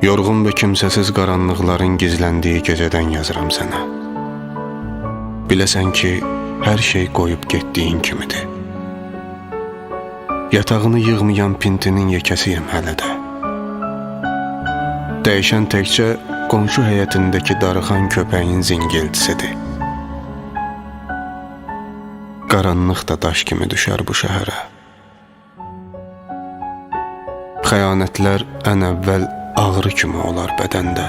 Yorğun və kimsəsiz qaranlıqların gizləndiyi gecədən yazıram sənə. Biləsən ki, hər şey qoyub getdiyin kimidir. Yatağını yığmayan pintinin yekəsiyəm hələ də. Dəyişən təkcə qonşu həyətindəki darıxan köpəyin zingiltisidir. Qaranlıq da daş kimi düşər bu şəhərə. Xəyanətlər ən əvvəl ağrı kimi olar bədəndə.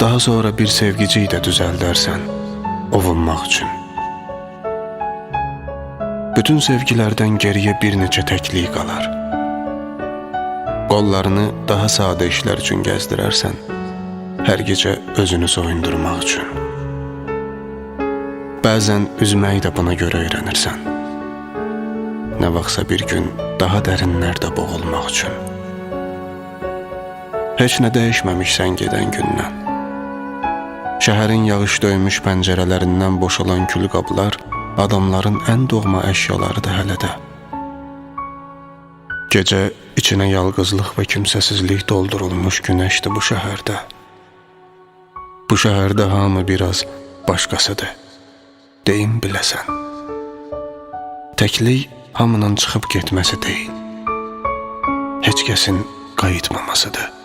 Daha sonra bir sevgici də düzəldərsən, ovunmaq üçün. Bütün sevgilərdən geriyə bir neçə təklik qalar. Qollarını daha sadə işlər üçün gəzdirərsən, hər gecə özünü soyundurmaq üçün. Bəzən üzməyi də buna görə öyrənirsən. Nə vaxtsa bir gün daha dərinlərdə boğulmaq üçün. Heç nə dəyişməmişsən gedən gündən. Şəhərin yağış döymüş pəncərələrindən boşalan kül qablar adamların ən doğma əşyalarıdır hələ də. Gecə içinə yalqızlıq və kimsəsizlik doldurulmuş günəşdir bu şəhərdə. Bu şəhərdə hamı biraz başqasıdır. Deyim biləsən. Təklik hamının çıxıb getməsi deyil. Heç kəsin qayıtmamasıdır.